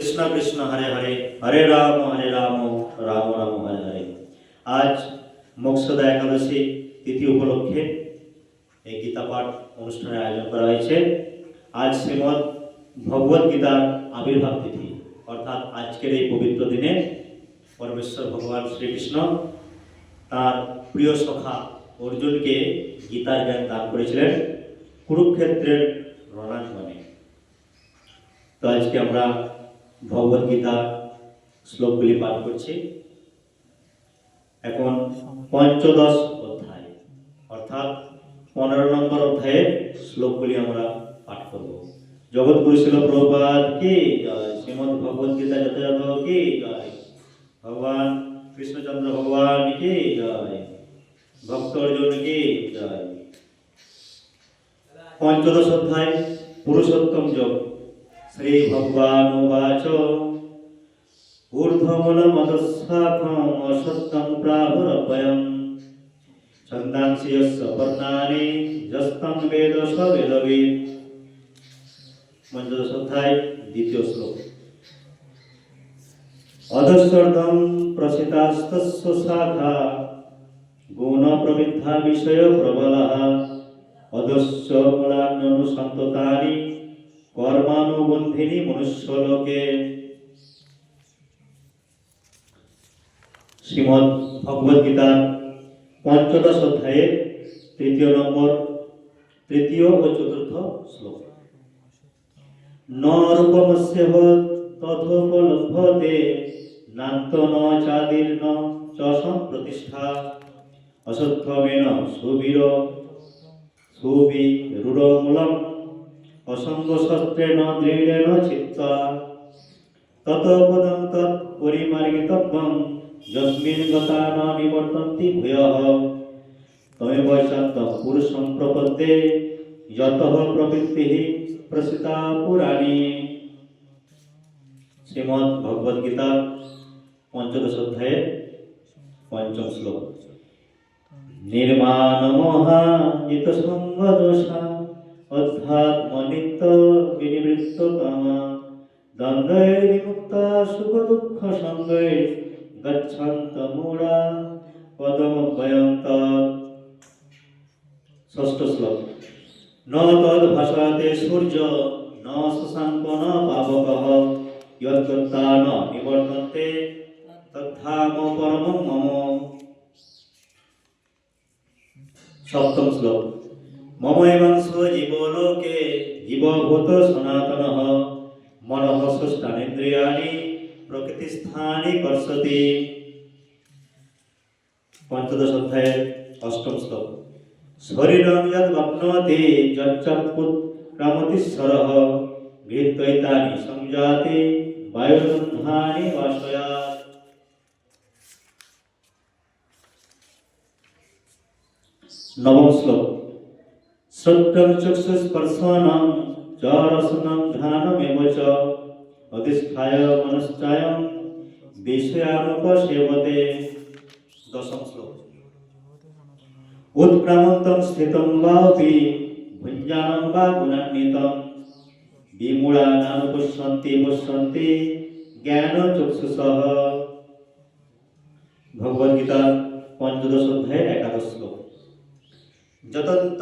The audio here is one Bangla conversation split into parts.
কৃষ্ণ কৃষ্ণ, হরে হরে হরে রাম হরে রাম রাম রাম, হরে হরে। আজ মোক্ষদা একাদশী তিথি উপলক্ষে এই গীতা পাঠ অনুষ্ঠানের আয়োজন করা হয়েছে। আজ শ্রীমদ ভগবদ গীতার আবির্ভাব তিথি, অর্থাৎ আজকের এই পবিত্র দিনে পরমেশ্বর ভগবান শ্রীকৃষ্ণ তার প্রিয় সখা অর্জুনকে গীতার জ্ঞান দান করেছিলেন কুরুক্ষেত্রের রণাঙ্গনে। তো আজকে আমরা ভগবদ গীতা শ্লোকগুলি পাঠ করছি। এখন পঞ্চদশ অধ্যায়, অর্থাৎ পনেরো নম্বর অধ্যায়ের শ্লোকগুলি আমরা পাঠ করব। জগৎগুরু ছিল প্রভুপাদ কি জয়। শ্রীমদ ভগবদ গীতা যথাযথ কি জয়। ভগবান কৃষ্ণচন্দ্র ভগবান কি জয়। ভক্ত অর্জুন কি জয়। পঞ্চদশ অধ্যায়, পুরুষোত্তম যোগ। श्रीभगवानुवाच ऊर्ध्वमूलमदस्वाभम् असत्तं प्राहुरपयम् छन्दांसि यस्य पर्णानि जस्तं वेद स वेदवेद म्हणजे अध्याय द्वितीय श्लोक। अधस्वर्धम प्रसितास्तस्व शाखा गौण प्रवृद्धा विषय प्रबलः अधस्य गुणान्यनुसन्ततानि কর্মানুবন্ধিনী মনুষ্যলোকে। শ্রীমদ ভগবদ গীতার পঞ্চদশ অধ্যায়ে তৃতীয় নম্বর, তৃতীয় ও চতুর্থ শ্লোক। ন রূপমস্যেহ তথোপলভ্যতে নান্ত ন চাদীর্ণ চ সম্প্রতিষ্ঠা। সুবীর সুবি রূঢ়মূলম असङ्गशस्त्रेण दृढेन चित्ता। तत्पदं तत् पुरुषं प्रपद्ये यतः प्रवृत्तिः प्रसिता पुराणी श्रीमद् भगवद गीता पंचदश अध्याय पंचम श्लोक। निर्माण मोहा इत অধ্যাত্ম নিত্য বিনিবৃত্ত কামা দ্বন্দ্বৈ বিমুক্তা সুখ দুঃখ সঙ্গৈ গচ্ছন্ত মূঢ়া পদমভয়ন্ত ষষ্ঠ শ্লোক। ন তদ ভাষাতে সূর্য, ন শশাঙ্ক ন পাবকः। যৎকর্তা ন নিবর্তন্তে পরমং মম। সপ্তম শ্লোক। মম এবাংশ জীবলোকে জীবভূত সনাতন। মনঃ ষষ্ঠানেন্দ্রিয়াণি প্রকৃতিস্থানি কর্ষতি পঞ্চদশ অধ্যায়ের অষ্টম শ্লোক শরীরং যদ বপ্নোতি যচ্চক্ষুৎক্রামতিশ্বরः গৃহীত্বৈতানি সংজাতি বায়ুরন্ধানি বাসয়াৎ নবম শ্লোক সত্যম চক্ষুস্পর্শনম চ রসনম ধ্যানমেব চ অধিষ্ঠায় মনশ্চায়ম বিষয়ানুপসেবতে দশম শ্লোক উৎক্রামন্তম স্থিতম বাপি ভুঞ্জানম বা গুণান্বিতম বিমূঢ়ানানুপশ্যন্তি পশ্যন্তি জ্ঞান চক্ষুষঃ ভগবদ গীতা পঞ্চদশ অধ্যায়ের একাদশ শ্লোক যতন্ত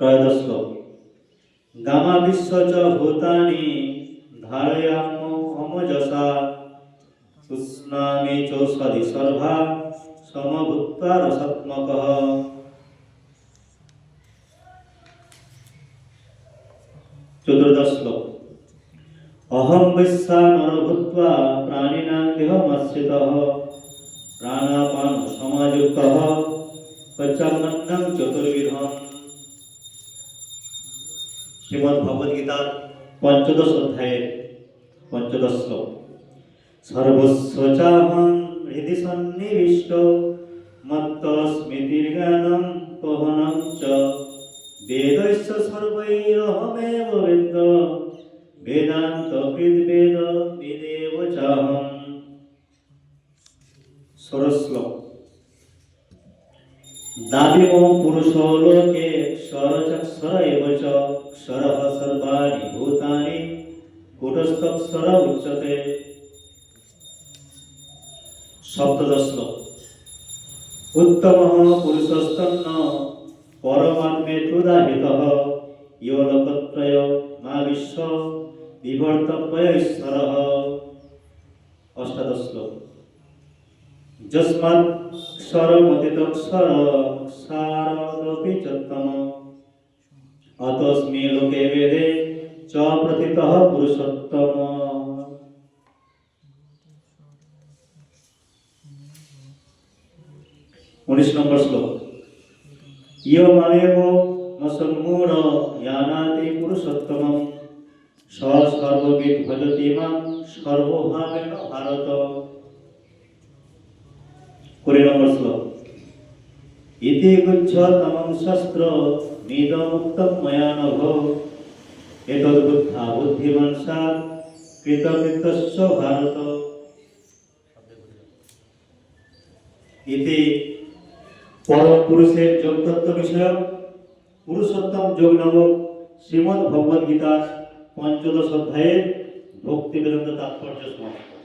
त्रयोदश्लोक गामाविश्व च भूतानि धारयामो अमजसा चौषधि सर्वा समभूत्वा रसात्मक चतुर्दश अहम विश्वा नरभूत्वा प्राणिनां देहमाश्रितः प्राणापान समायुक्तः पञ्चामन्नं चतुर्विधम् শ্রীমদ্ ভগবদ গীতার পঞ্চদশ অধ্যায়ের পঞ্চদশ শ্লোক। সর্বস্ব চাহং হৃদি সন্নিবিষ্ট মত্ত স্মৃতির জ্ঞানম পহনং চ। বেদস্য সর্বৈরহমেব বেদ বেদান্ত বেদ বেদেব চাহম ষোড়শ্লোক পুরুষ লোকে স্বরচক্ষর এব চ। স্বরঃ সর্বাণি ভূতানি কুটস্থক্ষর উচ্যতে সপ্তদশ উত্তম পুরুষস্তন্ন পরমাত্মে তুদাহিত ইয় লোকত্রয় মা বিশ্ব বিবর্তব্যয় ঈশ্বর। অষ্টাদশ শ্লোক। যস্মাৎ স্বরমতিতক্ষর সারদপি চত্তম অতস্মি লোকে বেদে চ প্রথিতঃ পুরুষোত্তম। উনিশ নম্বর শ্লোক। ইয় মামেব মসম্মূঢ় জানাতি পুরুষোত্তমম। স সর্ববিদ ভজতি মাং সর্বভাবেন ভারত কুড়ি নম্বর শ্লোক। ইতি গুচ্ছতমং শস্ত্র নিদমুক্তম ময়া নভ এতদ বুদ্ধা বুদ্ধিমান সা কৃতকৃতস্য ভারত ইতি পরম পুরুষের যোগতত্ত্ব বিষয়ক পুরুষোত্তম যোগ নামক শ্রীমদ্ ভগবদ্গীতার পঞ্চদশ অধ্যায়ের ভক্তি বেদান্ত তাৎপর্য সমাপ্ত